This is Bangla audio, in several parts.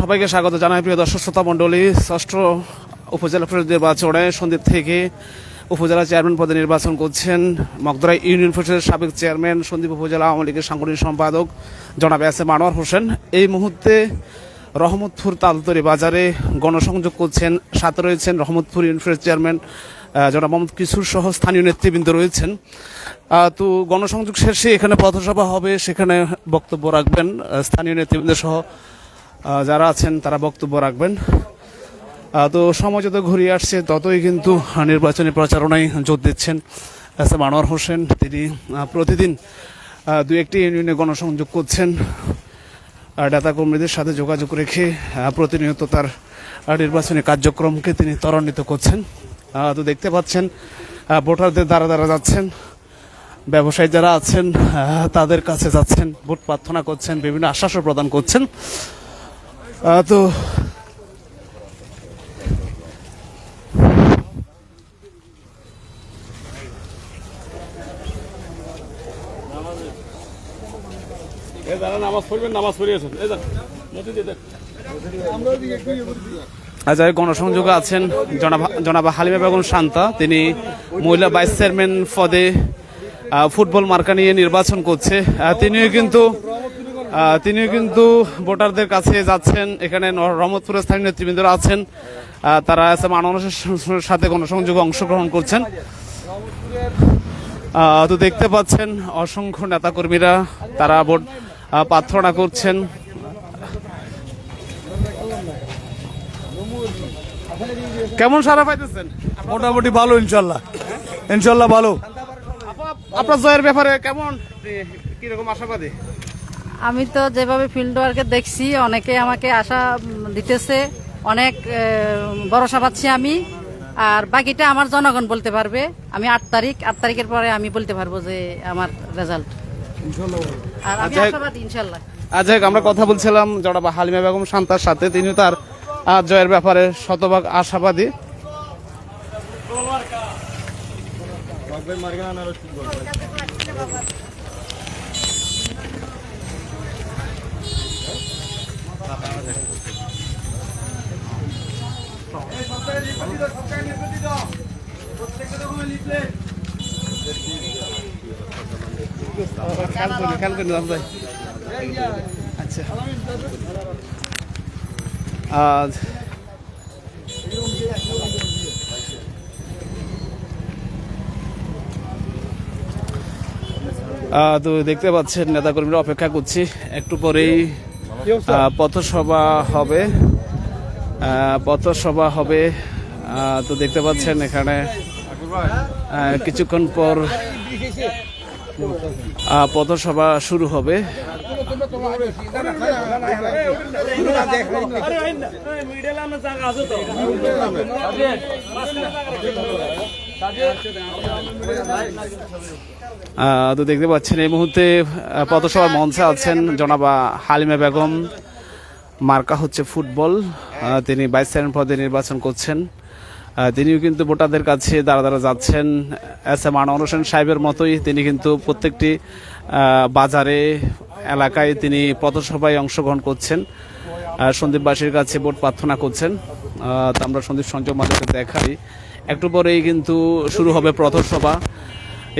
সবাইকে স্বাগত জানাই, প্রিয় দর্শক শ্রোতা মণ্ডলী। ষষ্ঠ উপজেলা পরিষদ নির্বাচনে সন্দ্বীপ থেকে উপজেলা চেয়ারম্যান পদে নির্বাচন করছেন মগদরা ইউনিয়ন পরিষদের সাবেক চেয়ারম্যান সন্দীপ উপজেলা আওয়ামী লীগের সাংগঠনিক সম্পাদক জনাব এস এম আনোয়ার হোসেন। এই মুহূর্তে রহমতপুর তালতরি বাজারে গণসংযোগ করছেন, সাথে রয়েছেন রহমতপুর ইউনিয়ন চেয়ারম্যান জনাব মোহাম্মদ কিশোর সহ স্থানীয় নেতৃবৃন্দ রয়েছেন। তো গণসংযোগ শেষে এখানে পথসভা হবে, সেখানে বক্তব্য রাখবেন স্থানীয় নেতৃবৃন্দ সহ যারা আছেন, তারা বক্তব্য রাখবেন। তো সময় যত ঘুরিয়ে আসছে, ততই কিন্তু নির্বাচনী প্রচারণায় জোর দিচ্ছেন এস এম আনোয়ার হোসেন। তিনি প্রতিদিন দু একটি ইউনিয়নে গণসংযোগ করছেন। ডাটা কর্মীদের সাথে যোগাযোগ রেখে প্রতিনিয়ত তার নির্বাচনী কার্যক্রমকে তিনি ত্বরান্বিত করছেন। তো দেখতে পাচ্ছেন ভোটারদের দ্বারা দ্বারা যাচ্ছেন। ব্যবসায়ী যারা আছেন তাদের কাছে যাচ্ছেন, ভোট প্রার্থনা করছেন, বিভিন্ন আশ্বাসও প্রদান করছেন। তো নামাজ পড়বেন নামাজ পড়িয়েছেন। এই গণসংযোগে আছেন জনাব জনাব হালিমা বেগম শান্তা। তিনি মহিলা ভাইস চেয়ারম্যান পদে ফুটবল মার্কা নিয়ে নির্বাচন করছে। তিনিও কিন্তু তিনিও কিন্তু ভোটারদের কাছে যাচ্ছেন। এখানে রহমতপুরের স্থানীয় নেতৃবৃন্দরা আছেন। তারা এস এম আনোয়ারের সাথে গণসংযোগে অংশগ্রহণ করছেন। তো দেখতে পাচ্ছেন অসংখ্য নেতাকর্মীরা তারা ভোট প্রার্থনা করছেন। কেমন সারা পাইতেছেন? মোটামুটি ভালো ইনশাল্লাহ। ইনশাল্লাহ ভালো। আপা- আপনার জয়ের ব্যাপারে কেমন? কীরকম আশাবাদী? আমি তো যেভাবে ফিল্ড ওয়ার্কে দেখছি অনেকে আমাকে আশা দিতেছে অনেক ভরসা পাচ্ছি আমি। আর বাকিটা আমার জনগণ বলতে পারবে। আমি আট তারিখ আট তারিখের পরে আমি বলতে পারব যে আমার রেজাল্ট আর আমি আচ্ছা। আশাবাদী ইনশাল্লাহ। আজ হোক, আমরা কথা বলছিলাম জনাবা হালিমা বেগম শান্তার সাথে। তিনি তার জয়ের ব্যাপারে শতভাগ আশাবাদী। খেয়াল তো দেখতে পাচ্ছেন নেতাকর্মীরা অপেক্ষা করছি। একটু পরেই পথসভা হবে। পথসভা হবে। তো দেখতে পাচ্ছেন এখানে কিছুক্ষণ পর পথসভা শুরু হবে। আহ, তো দেখতে পাচ্ছেন এই মুহূর্তে পথসভার মঞ্চে আছেন জনাবা হালিমা বেগম। মার্কা হচ্ছে ফুটবল। তিনি ভাইস চেয়ারম্যান পদে নির্বাচন করছেন। তিনিও কিন্তু ভোটারদের কাছে দাঁড়া দাঁড়া যাচ্ছেন। এস এম আনোয়ার হোসেন সাহেবের মতোই তিনি কিন্তু প্রত্যেকটি বাজারে, এলাকায় তিনি পথসভায় অংশগ্রহণ করছেন। সন্দীপবাসীর কাছে ভোট প্রার্থনা করছেন। তা আমরা সন্দীপ সংযোগ মাধ্যমে দেখাই। একটু পরেই কিন্তু শুরু হবে পথসভা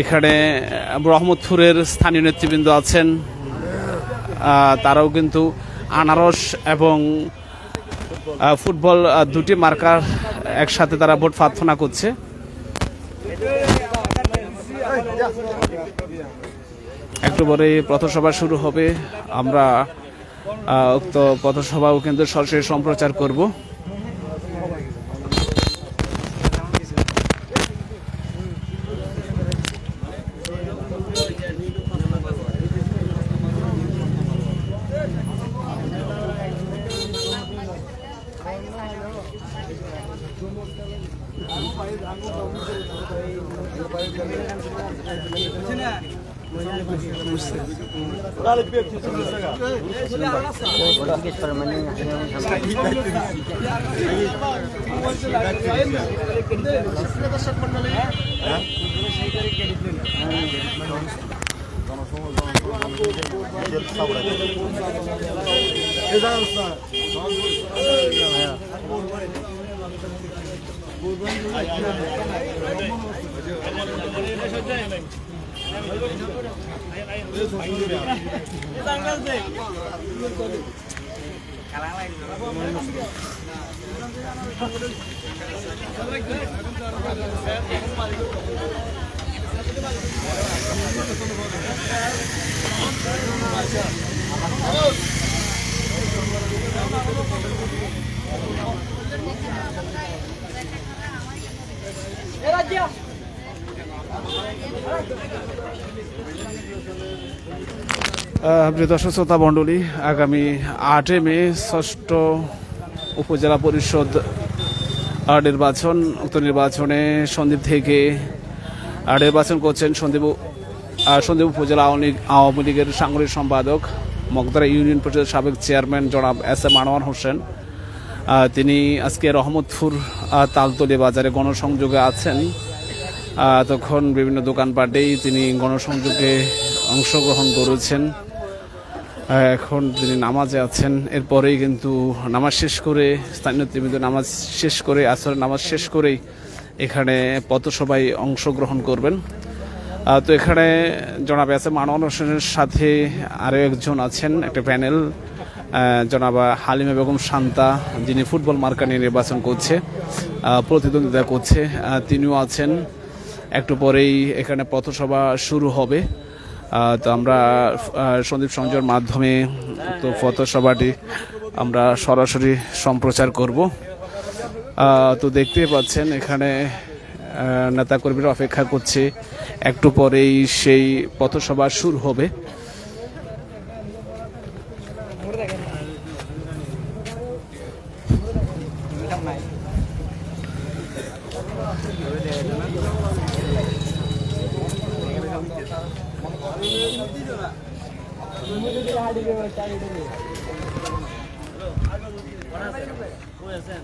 এখানে আহ, রহমতপুরের স্থানীয় নেতৃবৃন্দ আছেন তারাও কিন্তু আনারস এবং ফুটবল দুটি মার্কার একসাথে তারা ভোট প্রার্থনা করছে। একটু পরে পথসভা শুরু হবে। আমরা উক্ত পথসভাও কিন্তু সরাসরি সম্প্রচার করব। জনসমাজ আহ, প্রিয় দর্শক, শ্রোতা মণ্ডলী, আগামী আটে মে ষষ্ঠ উপজেলা পরিষদ নির্বাচন, উক্ত নির্বাচনে সন্দীপ থেকে নির্বাচন করছেন সন্দীপ সন্দীপ উপজেলা আওয়ামী লীগ আওয়ামী লীগের সাংগঠনিক সম্পাদক, মগদারা ইউনিয়ন পরিষদের সাবেক চেয়ারম্যান জনাব এস এম আনোয়ার হোসেন। তিনি আজকে রহমতপুর তালতলি বাজারে গণসংযোগে আছেন। তখন বিভিন্ন দোকানপাটেই তিনি গণসংযোগে অংশগ্রহণ করেছেন। এখন তিনি নামাজে আছেন। এরপরেই কিন্তু নামাজ শেষ করে, স্থানীয় নেতৃবৃন্দ নামাজ শেষ করে আসর নামাজ শেষ করেই এখানে পথসভায় অংশগ্রহণ করবেন। তো এখানে জনাব এস এম আনোয়ার হোসেনের সাথে আরও একজন আছেন, একটা প্যানেল। জনাবা হালিমা বেগম শান্তা, যিনি ফুটবল মার্কা নিয়ে নির্বাচন করছে প্রতিদ্বন্দ্বিতা করছে তিনিও আছেন। একটু পরেই এখানে পথসভা শুরু হবে। তো আমরা সন্দীপ সংযোগের মাধ্যমে তো পথসভাটি আমরা সরাসরি সম্প্রচার করব। তো দেখতে পাচ্ছেন এখানে নেতাকর্মীরা অপেক্ষা করছে। একটু পরেই সেই পথসভা শুরু হবে। আছেন